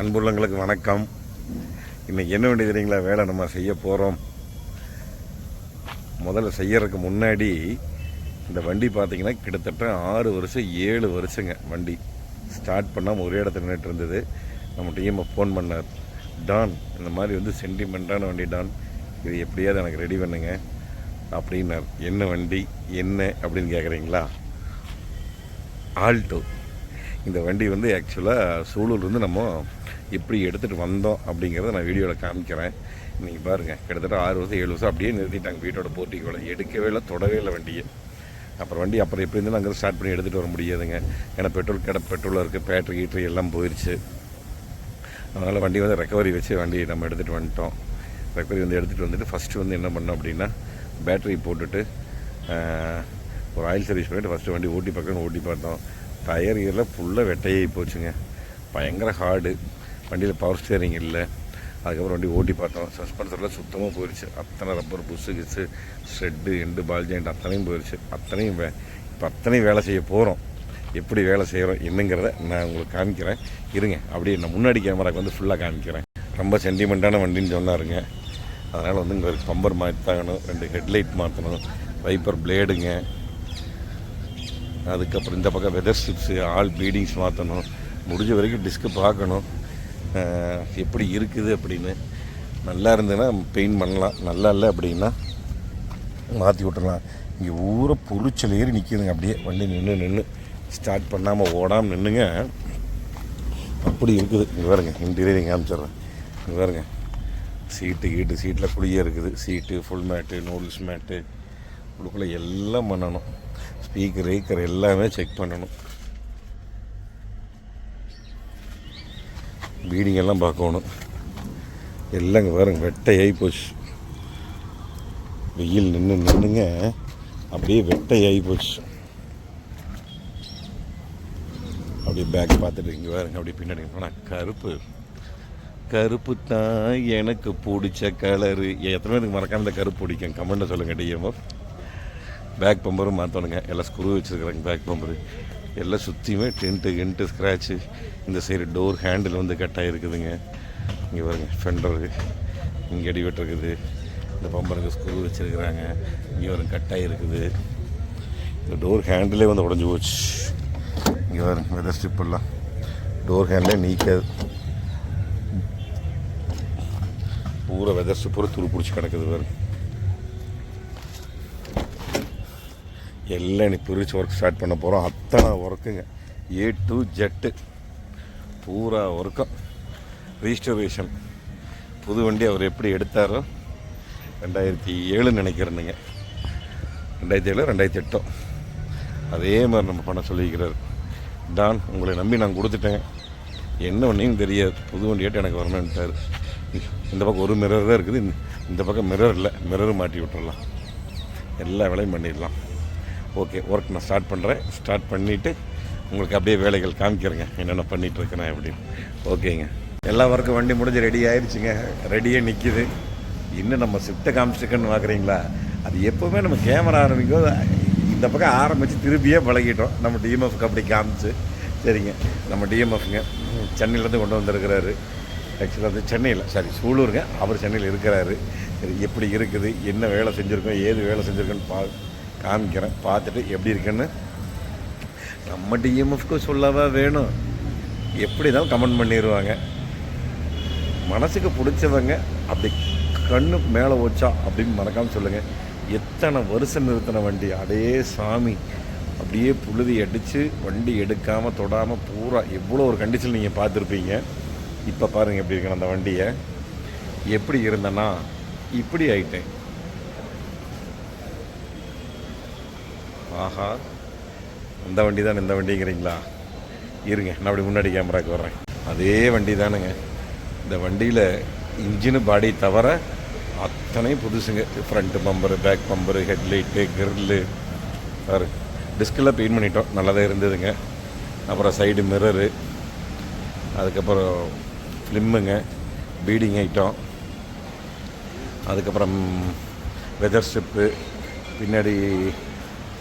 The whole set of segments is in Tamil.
அன்புள்ளங்களுக்கு வணக்கம். இன்றைக்கி என்ன வேண்டியது தெரியுங்களா வேலை நம்ம செய்ய போகிறோம் முதல்ல செய்யறதுக்கு முன்னாடி இந்த வண்டி பார்த்தீங்கன்னா கிட்டத்தட்ட ஆறு வருஷம் ஏழு வருஷங்க வண்டி. ஸ்டார்ட் பண்ணாமல் ஒரே இடத்துல நின்றுட்டு இருந்தது. நம்ம டீமை ஃபோன் பண்ணார். டான் இந்த மாதிரி வந்து சென்டிமெண்ட்டான வண்டி டான் இது எப்படியாவது எனக்கு ரெடி பண்ணுங்க. அப்படின்னார். என்ன வண்டி? என்ன? அப்படின்னு கேட்குறீங்களா ஆல்டோ இந்த வண்டி வந்து ஆக்சுவலாக சூலூர்லேருந்து நம்ம எப்படி எடுத்துகிட்டு வந்தோம் அப்படிங்கிறத நான் வீடியோவில் காமிக்கிறேன். நீங்கள் பாருங்கள் கிட்டத்தட்ட ஆறு வருஷம் ஏழு வருஷம் அப்படியே நிறுத்திட்டாங்க வீட்டோட போட்டிக்கோட எடுக்கவே இல்லை தொடவே இல்லை வண்டியை. அப்புறம் வண்டி அப்புறம் எப்படி இருந்தாலும் அங்கே ஸ்டார்ட் பண்ணி எடுத்துகிட்டு வர முடியாதுங்க. ஏன்னா பெட்ரோல் கடை பெட்ரோலாக இருக்குது பேட்ரி கீட்ரி எல்லாம் போயிடுச்சு அதனால் வண்டி வந்து ரெக்கவரி வச்சு வண்டி நம்ம எடுத்துகிட்டு வந்துட்டோம். ரெக்கவரி வந்து எடுத்துகிட்டு வந்துட்டு ஃபஸ்ட்டு வந்து என்ன பண்ணோம் அப்படின்னா பேட்டரி போட்டுட்டு ஒரு ஆயில் சர்வீஸ் பண்ணிவிட்டு ஃபஸ்ட்டு வண்டி ஓட்டி பார்க்கணும் ஓட்டி பார்த்தோம். டயர் கீரில் ஃபுல்லாக வெட்டையாகி போச்சுங்க. பயங்கர ஹார்டு வண்டியில் பவர் ஸ்டியரிங் இல்லை. அதுக்கப்புறம் வண்டி ஓட்டி பார்த்தோம். சஸ்பென்சர்லாம் சுத்தமாக போயிடுச்சு அத்தனை ரப்பர் புஸ்ஸு கிஸ்ஸு ஷெட்டு எண்டு பால் ஜாயிண்ட் அத்தனையும் போயிடுச்சு அத்தனையும் வே இப்போ அத்தனையும் வேலை செய்ய போகிறோம் எப்படி வேலை செய்கிறோம் என்னங்கிறத நான் உங்களுக்கு காமிக்கிறேன். இருங்க. அப்படியே நான் முன்னாடி கேமராக்கு வந்து ஃபுல்லாக காமிக்கிறேன். ரொம்ப சென்டிமெண்ட்டான வண்டின்னு சொன்னாருங்க. அதனால் வந்து இங்கே பம்பர் மாற்றணும் ரெண்டு ஹெட்லைட் மாற்றணும் வைப்பர் பிளேடுங்க அதுக்கப்புறம் இந்த பக்கம் வெதர் ஸ்ட்ரிப்ஸு ஆல் பீடிங்ஸ் மாற்றணும் முடிஞ்ச வரைக்கும் டிஸ்க்கு பார்க்கணும். எப்படி இருக்குது அப்படின்னு. நல்லா இருந்ததுன்னா பெயிண்ட் பண்ணலாம். நல்லா இல்லை அப்படின்னா மாற்றி விட்றலாம் இங்கே ஊரை பொறிச்சல் ஏறி நிற்கிதுங்க அப்படியே வண்டி நின்று நின்று ஸ்டார்ட் பண்ணாமல் ஓடாமல் நின்றுங்க அப்படி இருக்குது. இங்கே பாருங்க. இன்டீரியரிங் காமிச்சிட்றேன். இங்கே பாருங்க. சீட்டு கீட்டு சீட்டில் குழியே இருக்குது. சீட்டு ஃபுல் மேட்டு நூடுல்ஸ் மேட்டு உள்ளுக்குள்ளே எல்லாம் பண்ணணும். ஸ்பீக்கர் ஈக்கர் எல்லாமே செக் பண்ணணும். பீடிங் எல்லாம் பார்க்கணும். எல்லாம் இங்கே பாருங்க வெட்டையாகி போச்சு. வெயில் நின்று நின்றுங்க அப்படியே வெட்டையாகி போச்சு. அப்படியே பேக் பார்த்துட்டு இங்கே பாருங்க அப்படியே பின்னாடி போனால் கருப்பு. கருப்பு தான் எனக்கு பிடிச்ச கலரு எத்தனை பேருக்கு மறக்காம இந்த கருப்பு பிடிக்கும்? கமெண்ட்டை சொல்லுங்கள் டிஎம்எஃப் பேக் பம்பரும் மாற்றணுங்க எல்லாம் ஸ்க்ரூ வச்சுருக்குறாங்க பேக் பம்பரு எல்லாம் சுற்றியுமே டென்ட்டு கிண்ட்டு ஸ்க்ராட்சு இந்த சைடு டோர் ஹேண்டில் வந்து கட்டாக இருக்குதுங்க இங்கே பாருங்க ஃபெண்டரு இங்கே அடிபட்டுருக்குது இந்த பம்பருக்கு ஸ்க்ரூ வச்சுருக்குறாங்க. இங்கே வரும் கட்டாக இருக்குது இந்த டோர் ஹேண்டிலே வந்து உடஞ்சி போச்சு. இங்கே பாருங்க வெதர் ஸ்டிப்பெல்லாம் டோர் ஹேண்டிலே நீக்காது. பூரா வெதர் ஸ்ட்ரிப் பூரா துரு பிடிச்சி கிடக்குது பாருங்க. எல்லாம் இன்னைக்கு பிரித்து ஒர்க் ஸ்டார்ட் பண்ண போகிறோம் அத்தனை ஒர்க்குங்க ஏ டு ஜெட்டு பூரா ஒர்க்கும் ரீஸ்டோரேஷன் புது வண்டி அவர் எப்படி எடுத்தாரோ ரெண்டாயிரத்தி ஏழு நினைக்கிறேனுங்க. ரெண்டாயிரத்தி ஏழு ரெண்டாயிரத்தி எட்டோ. அதே மாதிரி நம்ம பண்ண சொல்லியிருக்கிறார். டான் உங்களை நம்பி நான் கொடுத்துட்டேன். என்ன வண்டியும் தெரியாது. புது வண்டியாட்டு எனக்கு வரணுன்ட்டார் இந்த பக்கம் ஒரு மிரர் தான் இருக்குது. இந்த- இந்த பக்கம் மிரர் இல்லை. மிரர் மாட்டி விட்டுறலாம். எல்லா வேலையும் பண்ணிடலாம். ஓகே ஒர்க் நான் ஸ்டார்ட் பண்ணுறேன் ஸ்டார்ட் பண்ணிவிட்டு உங்களுக்கு அப்படியே வேலைகள் காமிக்கிறேங்க. என்னென்ன பண்ணிகிட்ருக்கிறேன் அப்படின்னு ஓகேங்க. எல்லா ஒர்க்கும் வண்டி முடிஞ்சு ரெடி ஆயிடுச்சுங்க ரெடியாக நிற்கிது இன்னும் நம்ம ஷிஃப்ட்டை காமிச்சிருக்கேன்னு பார்க்குறீங்களா அது எப்போவுமே நம்ம கேமரா ஆரம்பிக்கும் இந்த பக்கம் ஆரம்பித்து திருப்பியே பழகிட்டோம். நம்ம டிஎம்எஃப்க்கு அப்படி காமிச்சு. சரிங்க. நம்ம டிஎம்எஃப்ங்க சென்னையிலேருந்து கொண்டு வந்திருக்கிறாரு. ஆக்சுவலாக வந்து சென்னையில் சாரி சூலூருங்க. அவர் சென்னையில் இருக்கிறாரு. சரி எப்படி இருக்குது? என்ன வேலை செஞ்சுருக்கோம்? ஏது வேலை செஞ்சுருக்கோன்னு பா காமிக்கிறேன். பார்த்துட்டு எப்படி இருக்குன்னு நம்ம டிஎம்எஃப்க்கு சொல்லவா வேணும். எப்படி தான் கமெண்ட் பண்ணிடுவாங்க மனசுக்கு பிடிச்சவங்க அப்படி கண்ணு மேலே வச்சா அப்படின்னு மறக்காமல் சொல்லுங்கள் எத்தனை வருஷம் நிறுத்தின வண்டி? அடே சாமி. அப்படியே புழுதி அடித்து வண்டி எடுக்காமல் தொடாமல் பூரா எவ்வளோ ஒரு கண்டிஷன் நீங்கள் பார்த்துருப்பீங்க. இப்போ பாருங்கள் எப்படி இருக்கணும் அந்த வண்டியை. எப்படி இருந்தேன்னா இப்படி ஆயிட்டேன். ஆஹா. அந்த வண்டி தான் இந்த வண்டிங்கிறீங்களா? இருங்க நான் அப்படி முன்னாடி கேமராக்கு வர்றேன். அதே வண்டி தானுங்க இந்த வண்டியில் இன்ஜினு பாடி தவிர அத்தனையும் புதுசுங்க. Front bumper back bumper headlight grill bar டிஸ்கெல்லாம் paint பண்ணிட்டோம். நல்லா தான் இருந்ததுங்க. அப்புறம் சைடு மிரரு அதுக்கப்புறம் ஃப்ளிம்முங்க பீடிங் ஐட்டம் அதுக்கப்புறம் வெதர் ஸ்ட்ரிப்பு பின்னாடி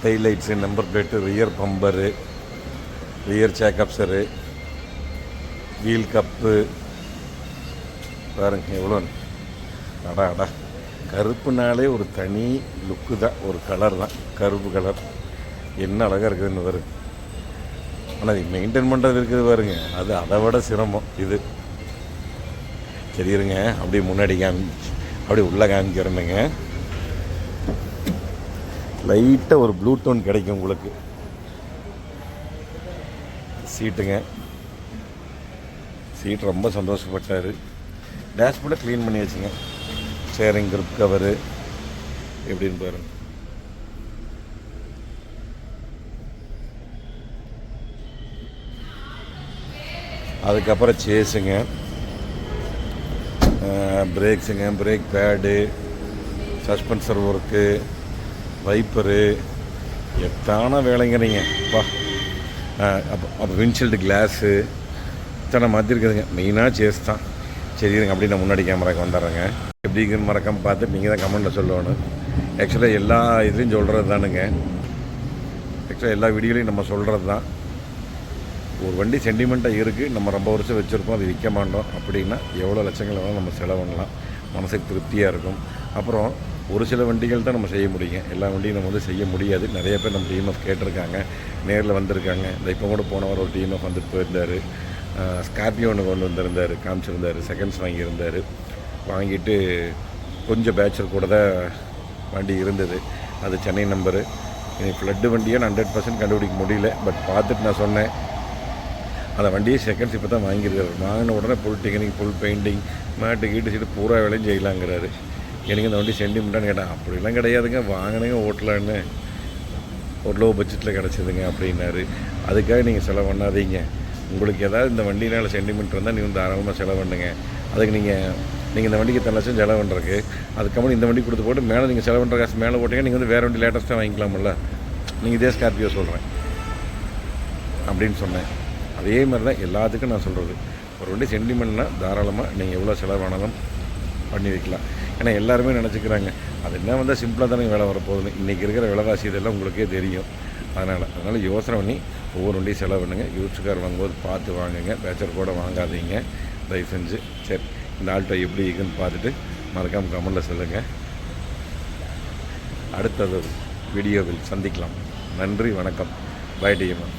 tail lights number plate rear bumper rear shock absorber wheel cup பாருங்க எவ்வளோ அடா அடா. கருப்புனாலே ஒரு தனி லுக்கு தான் ஒரு கலர் தான். கருப்பு கலர் என்ன அழகாக இருக்குதுன்னு பாருங்க ஆனால் அது மெயின்டைன் பண்ணுறது இருக்குது பாருங்க. அது அதை விட சிரமம் இது. சரி இருங்க அப்படியே முன்னாடி காமி அப்படியே உள்ளே காமிக்கிறேனுங்க. லைட்டாக ஒரு ப்ளூ டோன் கிடைக்கும் உங்களுக்கு. சீட்டுங்க. சீட் ரொம்ப சந்தோஷப்பட்டார். டேஷ்போர்டை க்ளீன் பண்ணி வச்சுங்க. ஸ்டேரிங் grip கவரு எப்படின்னு பாருங்க. அதுக்கப்புறம் சேஸுங்க பிரேக்ஸுங்க brake pad suspension work wiper எத்தான வேலைங்கிறீங்க. அப்பா அப்போ அப்போ விண்ட்ஷீல்டு கிளாஸு இத்தனை மாற்றிருக்குதுங்க மெயினாக சேஸ் தான். சரி இருங்க அப்படி நான் முன்னாடி கேமராக்கு வந்துடுறேங்க. எப்படிங்கன்னு மறக்காம பார்த்து நீங்கள் தான் கமெண்ட்டில் சொல்லணும். ஆக்சுவலாக எல்லா இதுலேயும் சொல்கிறது தானுங்க. ஆக்சுவலாக எல்லா வீடியோலையும் நம்ம சொல்கிறது தான். ஒரு வண்டி சென்டிமெண்ட்டாக இருக்குது நம்ம ரொம்ப வருஷம் வச்சுருக்கோம் அது விற்க மாட்டோம். அப்படின்னா எவ்வளோ லட்சங்கள் வேணாலும் நம்ம செலவு பண்ணலாம். மனசுக்கு திருப்தியாக இருக்கும். அப்புறம் ஒரு சில வண்டிகள் தான் நம்ம செய்ய முடியும். எல்லா வண்டியும் நம்ம வந்து செய்ய முடியாது. நிறைய பேர் நம்ம டிஎம்எஃப் கேட்டிருக்காங்க. நேரில் வந்திருக்காங்க. இந்த இப்போ கூட போனவர் ஒரு டிஎம்எஃப் வந்துட்டு போயிருந்தார். ஸ்கார்பியோ ஒன்று கொண்டு வந்திருந்தார். காமிச்சிருந்தார். செகண்ட்ஸ் வாங்கியிருந்தார். வாங்கிட்டு கொஞ்சம் பேச்சர் கூட தான் வண்டி இருந்தது. அது சென்னை நம்பரு இனி ஃப்ளட்டு வண்டியை நான் ஹண்ட்ரட் பர்சன்ட் கண்டுபிடிக்க முடியல. பட் பார்த்துட்டு நான் சொன்னேன். அந்த வண்டியை செகண்ட்ஸ் இப்போ தான் வாங்கியிருக்காரு. வாங்கின உடனே full technique full painting mat கீட்டு seat பூரா வேலையும் செய்யலாங்கிறாரு. எனக்கு இந்த வண்டி சென்டிமெண்ட்டானு கேட்டேன் அப்படிலாம் கிடையாதுங்க. வாங்கினேங்க ஓட்டலான்னு. ஒரு லோ பட்ஜெட்டில் கிடச்சிதுங்க அப்படின்னாரு. அதுக்காக நீங்கள் செலவு பண்ணாதீங்க. உங்களுக்கு ஏதாவது இந்த வண்டினால் சென்டிமெண்ட் இருந்தால் நீங்கள் தாராளமாக செலவு பண்ணுங்க. அதுக்கு நீங்கள் நீங்கள் இந்த வண்டிக்கு இத்தனை லட்சம் செலவு பண்ணுறக்கு அதுக்கப்புறம் இந்த வண்டி கொடுத்து போட்டு மேலே நீங்கள் செலவு பண்ணுற காசு மேலே போட்டீங்க நீங்கள் வந்து வேறு வண்டி லேட்டஸ்ட்டாக வாங்கிக்கலாம்ல. நீங்கள் இதே ஸ்கார்பியோ சொல்கிறேன் அப்படின்னு சொன்னேன். அதே மாதிரி தான் எல்லாத்துக்கும் நான் சொல்கிறது ஒரு வண்டி சென்டிமெண்ட்னால் தாராளமாக நீங்கள் எவ்வளோ செலவானாலும் பண்ணி வைக்கலாம். ஏன்னா எல்லாருமே நினச்சிக்கிறாங்க. அது என்ன வந்தால் சிம்பிளாக தானே வேலை வரப்போகுதுன்னு. இன்றைக்கி இருக்கிற விலைவாசி இதெல்லாம் உங்களுக்கே தெரியும். அதனால் அதனால் யோசனை பண்ணி ஒவ்வொரு வண்டியும் செலவு பண்ணுங்கள் யூஸ் கார் வாங்கும்போது பார்த்து வாங்குங்க. பேச்சர் கூட வாங்காதீங்க. தயவு செஞ்சு. சரி இந்த ஆல்ட்டோ எப்படி இருக்குன்னு பார்த்துட்டு மறக்காமல் கமெண்டில் சொல்லுங்கள் அடுத்தது வீடியோவில் சந்திக்கலாம். நன்றி வணக்கம். By TMM